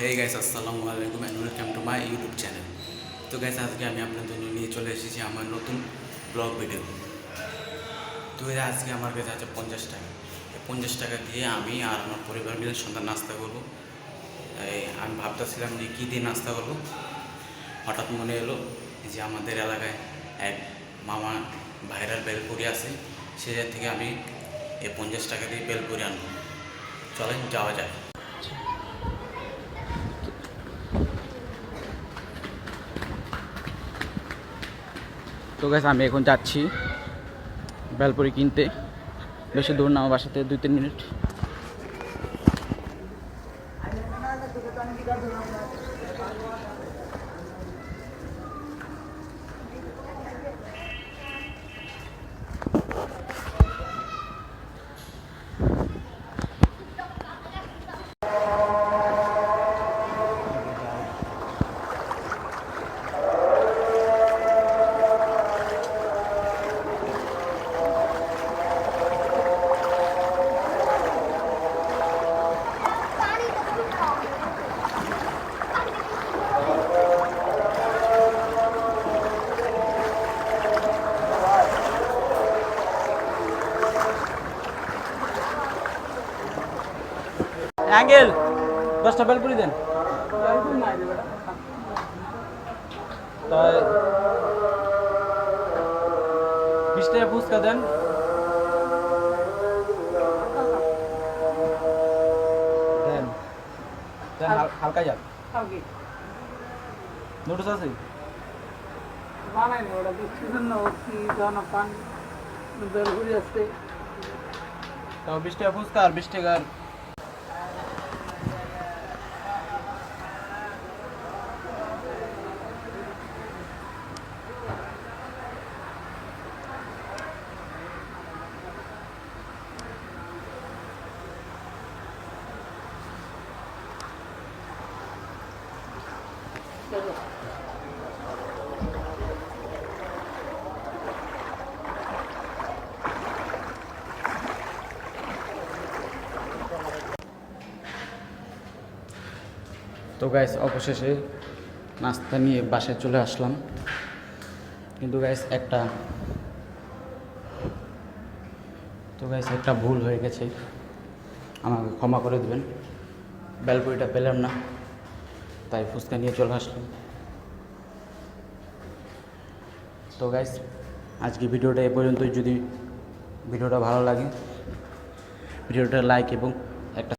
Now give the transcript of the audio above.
হে guys আসসালামু আলাইকুম and welcome to my YouTube channel তো গাইস আজকে আমি আপনাদের জন্য নিয়ে চলে এসেছি আমার নতুন ব্লগ ভিডিও তো আজকে আমার কাছে আছে পঞ্চাশ টাকা। এই পঞ্চাশ টাকা দিয়ে আমি আর আমার পরিবার মিলে সন্ধ্যা নাস্তা করব। আমি ভাবতেছিলাম যে কী দিয়ে নাস্তা করব। হঠাৎ মনে এলো যে আমাদের এলাকায় এক মামা ভাইরাল বেলপুরি আছে। সে থেকে আমি এই পঞ্চাশ টাকা দিয়ে বেলপুরি আনব। চলেন যাওয়া যায় তো গেছে আমি এখন যাচ্ছি বেলপুরি কিনতে। বেশি দূর না আমার বাসা থেকে দুই তিন মিনিট। অ্যাঙ্গেল দশটা বেলপুরি দেন তাই বিশ টাকা ফুচকা দেন দেন দেন হাল- হালকা যান কালকে নোটিস আছে বানাইনি ওটা দেখছিলেন না ও কি দানা পান বেলগুড়ি আসতে তো বিশ টাকা ফুচকা আর বিশ টাকার তো গাইস অবশেষে নাস্তা নিয়ে বাসায় চলে আসলাম। কিন্তু গাইস একটা তো গাইস একটা ভুল হয়ে গেছে। আমাকে ক্ষমা করে দেবেন। বেলপুরিটা পেলাম না। তাই ফুচকা নিয়ে চলে আসলাম। তো গাইস আজকে ভিডিওটা এ পর্যন্তই। যদি ভিডিওটা ভালো লাগে, ভিডিওটা লাইক এবং একটা